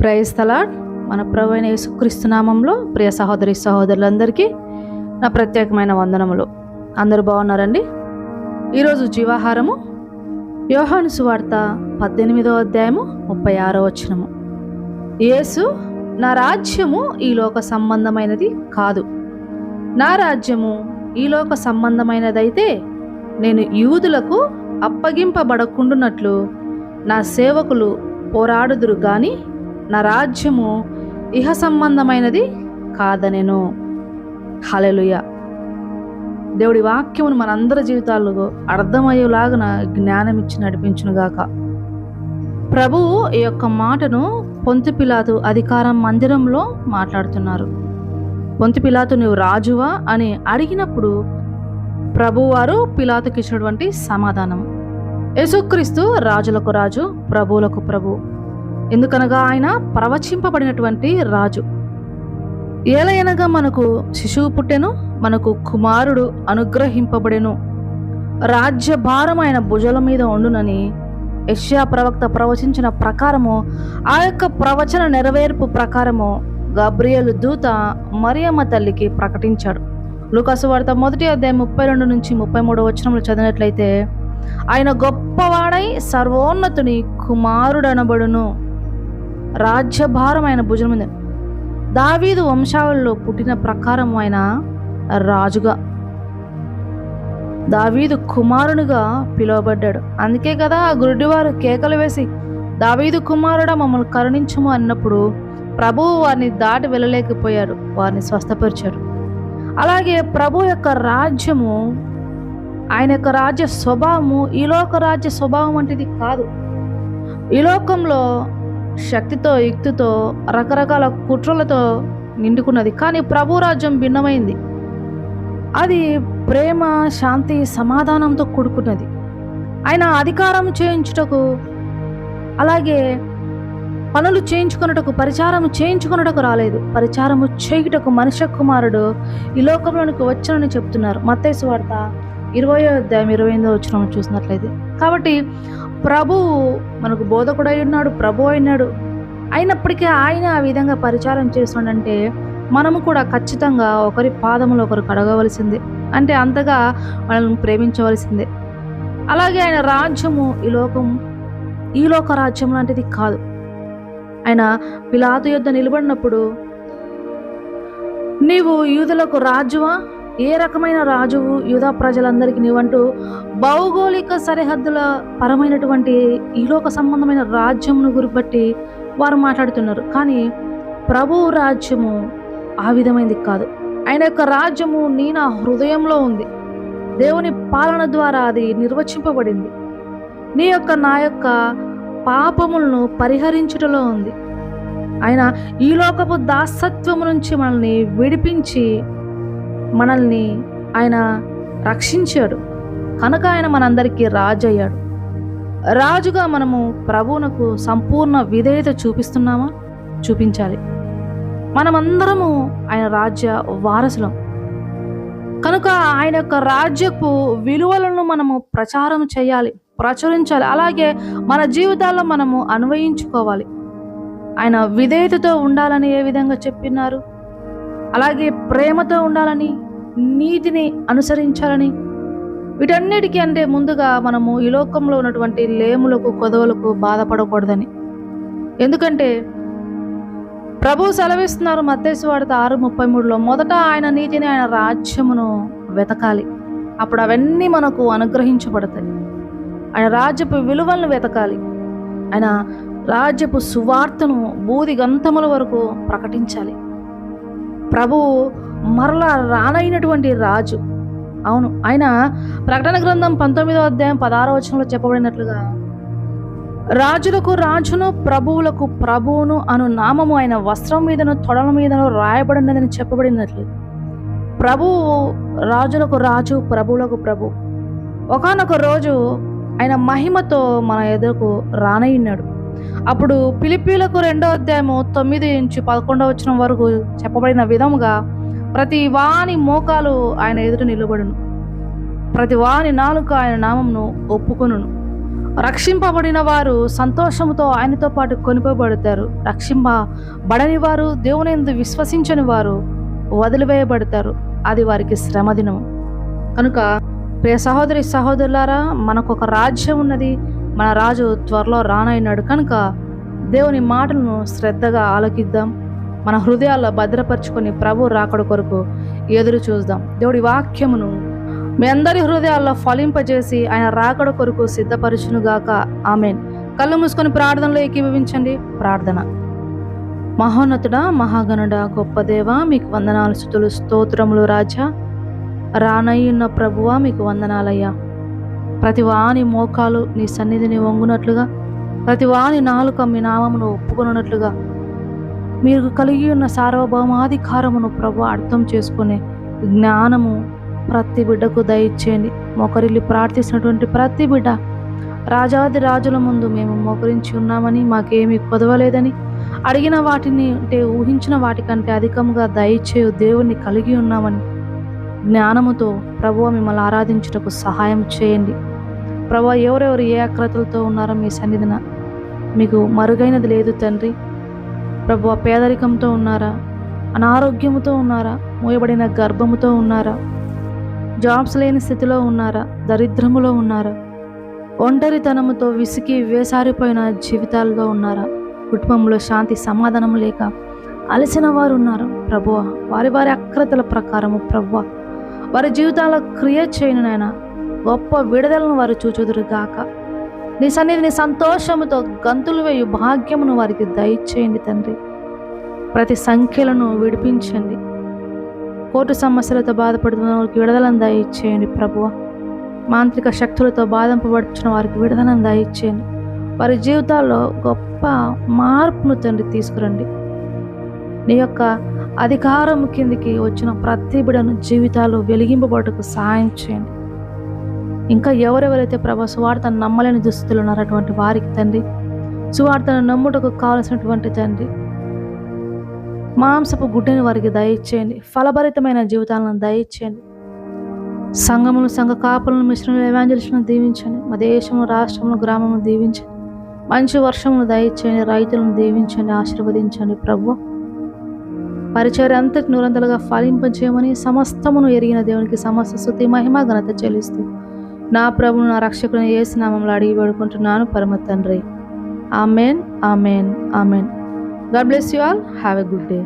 ప్రైస్తలా మన ప్రభు అయిన యేసుక్రీస్తు నామంలో ప్రియ సహోదరి సహోదరులందరికీ నా ప్రత్యేకమైన వందనములు. అందరూ బాగున్నారండి? ఈరోజు జీవాహారము యోహాను సువార్త పద్దెనిమిదో అధ్యాయము ముప్పై ఆరో వచనము. యేసు నా రాజ్యము ఈ లోక సంబంధమైనది కాదు. నా రాజ్యము ఈ లోక సంబంధమైనదైతే నేను యూదులకు అప్పగింపబడకుండునట్లు నా సేవకులు పోరాడుదురు కానీ నా రాజ్యము ఇహ సంబంధమైనది కాదనెను. హలెలుయ దేవుడి వాక్యమును మనందరి జీవితాల్లో అర్థమయ్యేలాగన జ్ఞానం ఇచ్చి నడిపించునుగాక. ప్రభువు ఈ యొక్క మాటను పొంతిపిలాతు అధికారం మందిరంలో మాట్లాడుతున్నారు. పొంతిపిలాతు నువ్వు రాజువా అని అడిగినప్పుడు ప్రభువారు పిలాతుకి ఇచ్చినటువంటి సమాధానం. యేసుక్రీస్తు రాజులకు రాజు ప్రభువులకు ప్రభు. ఎందుకనగా ఆయన ప్రవచింపబడినటువంటి రాజు. ఏలయనగా మనకు శిశువు పుట్టెను మనకు కుమారుడు అనుగ్రహింపబడెను. రాజ్యభారం ఆయన భుజల మీద ఉండునని యష్యా ప్రవక్త ప్రవచించిన ప్రకారము ఆ యొక్క ప్రవచన నెరవేర్పు ప్రకారము గబ్రియలు దూత మరియమ్మ తల్లికి ప్రకటించాడు. లూకాసు వార్త మొదటి అధ్యాయం ముప్పై రెండు నుంచి ముప్పై మూడు వచనంలో చదివినట్లయితే ఆయన గొప్పవాడై సర్వోన్నతుని కుమారుడనబడును. రాజ్యభారం ఆయన భుజం మీద. దావీదు వంశావళిలో పుట్టిన ప్రకారం ఆయన రాజుగా. దావీదు కుమారునిగా పిలువబడ్డాడు. అందుకే కదా ఆ గురుడివారు కేకలు వేసి దావీదు కుమారుడా మమ్మల్ని కరుణించము అన్నప్పుడు ప్రభువు వారిని దాటి వెళ్ళలేకపోయాడు వారిని స్వస్థపరిచాడు అలాగే ప్రభు యొక్క రాజ్యము ఆయన యొక్క రాజ్య స్వభావము ఈలోక రాజ్య స్వభావం వంటిది కాదు. ఈ లోకంలో శక్తితో యుక్తితో రకరకాల కుట్రలతో నిండుకున్నది. కానీ ప్రభురాజ్యం భిన్నమైంది. అది ప్రేమ శాంతి సమాధానంతో కూడుకున్నది. ఆయన అధికారం చేయించుటకు అలాగే పనులు చేయించుకున్నటకు పరిచారము చేయించుకున్నటకు రాలేదు. పరిచారము చేయుటకు మనుష్య కుమారుడు ఈ లోకంలోనికి వచ్చానని చెప్తున్నారు. మత్తేసు వార్త ఇరవయో అధ్యాయం ఇరవై ఎనిమిదో వచ్చిన చూసినట్లయితే. కాబట్టి ప్రభువు మనకు బోధకుడై ఉన్నాడు ప్రభు అయినాడు. అయినప్పటికీ ఆయన ఆ విధంగా పరిచారం చేస్తుండంటే మనము కూడా ఖచ్చితంగా ఒకరి పాదములు ఒకరు కడగవలసిందే. అంటే అంతగా మనల్ని ప్రేమించవలసిందే. అలాగే ఆయన రాజ్యము ఈ లోకం ఈ లోక రాజ్యం లాంటిది కాదు. ఆయన పిలాతు యుద్ధ నిలబడినప్పుడు నీవు యూదులకు రాజువా? ఏ రకమైన రాజువు యూదా ప్రజలందరికీ నీవంటూ భౌగోళిక సరిహద్దుల పరమైనటువంటి ఈ లోక సంబంధమైన రాజ్యమును గురిపట్టి వారు మాట్లాడుతున్నారు. కానీ ప్రభువు రాజ్యము ఆ విధమైనది కాదు. ఆయన యొక్క రాజ్యము నీ నా హృదయంలో ఉంది. దేవుని పాలన ద్వారా అది నిర్వచింపబడింది. నీ యొక్క నా యొక్క పాపములను పరిహరించుటలో ఉంది. ఆయన ఈ లోకపు దాసత్వము నుంచి మనల్ని విడిపించి మనల్ని ఆయన రక్షించాడు. కనుక ఆయన మనందరికీ రాజు అయ్యాడు రాజుగా మనము ప్రభువునకు సంపూర్ణ విధేయత చూపిస్తున్నామా? చూపించాలి. మనమందరము ఆయన రాజ్య వారసులం. కనుక ఆయన యొక్క రాజ్యపు విలువలను మనము ప్రచారం చేయాలి ప్రచురించాలి. అలాగే మన జీవితాల్లో మనము అన్వయించుకోవాలి. ఆయన విధేయతతో ఉండాలని ఏ విధంగా చెప్పినారు? అలాగే ప్రేమతో ఉండాలని నీతిని అనుసరించాలని. వీటన్నిటికీ అంటే ముందుగా మనము ఈ లోకంలో ఉన్నటువంటి లేములకు కొదవలకు బాధపడకూడదని. ఎందుకంటే ప్రభు సెలవిస్తున్నారు మత్తేసు వాడితే ఆరు ముప్పై మూడులో మొదట ఆయన నీతిని ఆయన రాజ్యమును వెతకాలి. అప్పుడు అవన్నీ మనకు అనుగ్రహించబడతాయి. ఆయన రాజ్యపు విలువలను వెతకాలి. ఆయన రాజ్యపు సువార్తను బూది గంతముల వరకు ప్రకటించాలి. ప్రభు మరలా రానైనటువంటి రాజు. అవును ఆయన ప్రకటన గ్రంథం పంతొమ్మిదో అధ్యాయం పదహారో వచనంలో చెప్పబడినట్లుగా రాజులకు రాజును ప్రభువులకు ప్రభువును అను నామము ఆయన వస్త్రం మీదను తొడల మీదను రాయబడినదని చెప్పబడినట్లు. ప్రభువు రాజులకు రాజు ప్రభువులకు ప్రభు. ఒకనొక రోజు ఆయన మహిమతో మన ఎదురుకు రానయ్యున్నాడు అప్పుడు పిలిపీలకు రెండో అధ్యాయము తొమ్మిది నుంచి పదకొండవ వచనం వరకు చెప్పబడిన విధముగా ప్రతి వాని మోకాలు ఆయన ఎదుట నిలబడును. ప్రతి వాని నాలుక ఆయన నామంను ఒప్పుకొనును. రక్షింపబడిన వారు సంతోషముతో ఆయనతో పాటు కొనిపోబడతారు. రక్షింపబడని వారు దేవుని యందు విశ్వసించని వారు వదిలివేయబడతారు. అది వారికి శ్రమదినం కనుక ప్రియ సహోదరి సహోదరులారా మనకు ఒక రాజ్యం ఉన్నది. మన రాజు త్వరలో రానైనాడు కనుక దేవుని మాటలను శ్రద్ధగా ఆలకిద్దాం. మన హృదయాల్లో భద్రపరుచుకొని ప్రభు రాకడ కొరకు ఎదురు చూద్దాం. దేవుడి వాక్యమును మీ అందరి హృదయాల్లో ఫలింపజేసి ఆయన రాకడ కొరకు సిద్ధపరచునుగాక. ఆమెన్. కళ్ళు మూసుకొని ప్రార్థనలో ఏకీభవించండి. ప్రార్థన. మహోన్నతుడ మహాగణుడ గొప్ప దేవ మీకు వందనాలు స్థుతులు స్తోత్రములు రాజా. రానయ్యున్న ప్రభువా మీకు వందనాలయ్యా. ప్రతి వాని మోకాలు నీ సన్నిధిని వంగునట్లుగా ప్రతి వాని నాలుక మీ నామమును ఒప్పుకొనున్నట్లుగా. మీరు కలిగి ఉన్న సార్వభౌమాధికారమును ప్రభు అర్థం చేసుకునే జ్ఞానము ప్రతి బిడ్డకు దయచేయండి. మొకరిల్లి ప్రార్థిస్తున్నటువంటి ప్రతి బిడ్డ రాజాది రాజుల ముందు మేము మోకరించి ఉన్నామని మాకేమీ కొదవలేదని అడిగిన వాటిని అంటే ఊహించిన వాటికంటే అధికంగా దయచేయు దేవుణ్ణి కలిగి ఉన్నామని జ్ఞానముతో ప్రభువ మిమ్మల్ని ఆరాధించుటకు సహాయం చేయండి. ప్రభా ఎవరెవరు ఏ అక్రతలతో ఉన్నారో మీ సన్నిధిన మీకు మరుగైనది లేదు తండ్రి. ప్రభు పేదరికంతో ఉన్నారా? అనారోగ్యంతో ఉన్నారా? మూయబడిన గర్భముతో ఉన్నారా? జాబ్స్ లేని స్థితిలో ఉన్నారా? దరిద్రములో ఉన్నారా? ఒంటరితనముతో విసికి వేసారిపోయిన జీవితాలుగా ఉన్నారా? కుటుంబంలో శాంతి సమాధానం లేక అలసిన వారు ఉన్నారు? ప్రభువ వారి వారి అక్రతల ప్రకారము ప్రభువ వారి జీవితాల క్రియ చేయను నాయన. గొప్ప విడుదలను వారు చూచుదురుగాక. నీ సన్నిధిని సంతోషముతో గంతులు వేయు భాగ్యమును వారికి దయచేయండి తండ్రి. ప్రతి సంఖ్యలను విడిపించండి. కోర్టు సమస్యలతో బాధపడుతున్న వారికి విడుదలను దయచేయండి ప్రభువ. మాంత్రిక శక్తులతో బాధింపబడుతున్న వారికి విడుదలను దయచేయండి. వారి జీవితాల్లో గొప్ప మార్పును తండ్రి తీసుకురండి. నీ యొక్క అధికారం కిందికి వచ్చిన ప్రతి బిడను జీవితాలు వెలిగింపబడటకు సహాయం చేయండి. ఇంకా ఎవరెవరైతే ప్రభా సువార్తను నమ్మలేని దుస్థితులు ఉన్నారో అటువంటి వారికి తండ్రి సువార్తను నమ్ముటకు కావలసినటువంటి తండ్రి మాంసపు గుడ్డని వారికి దయచేయండి ఫలభరితమైన జీవితాలను దయచేయండి. సంఘములు సంఘ కాపులను మిశ్రమ ఎవాంజలిస్టులను దీవించండి. మా దేశము రాష్ట్రములు గ్రామమును దీవించండి. మంచి వర్షమును దయచేయండి రైతులను దీవించండి ఆశీర్వదించండి ప్రభు. పరిచయం అంతటి నిరంతలుగా ఫలింపజేయమని సమస్తమును ఎరిగిన దేవునికి సమస్త స్థుతి మహిమ ఘనత చెల్లిస్తుంది నా ప్రభును నా రక్షకుని ఏసునామంలో అడిగి వేడుకుంటున్నాను పరమ తండ్రి. Amen amen amen. God bless you all. Have a good day.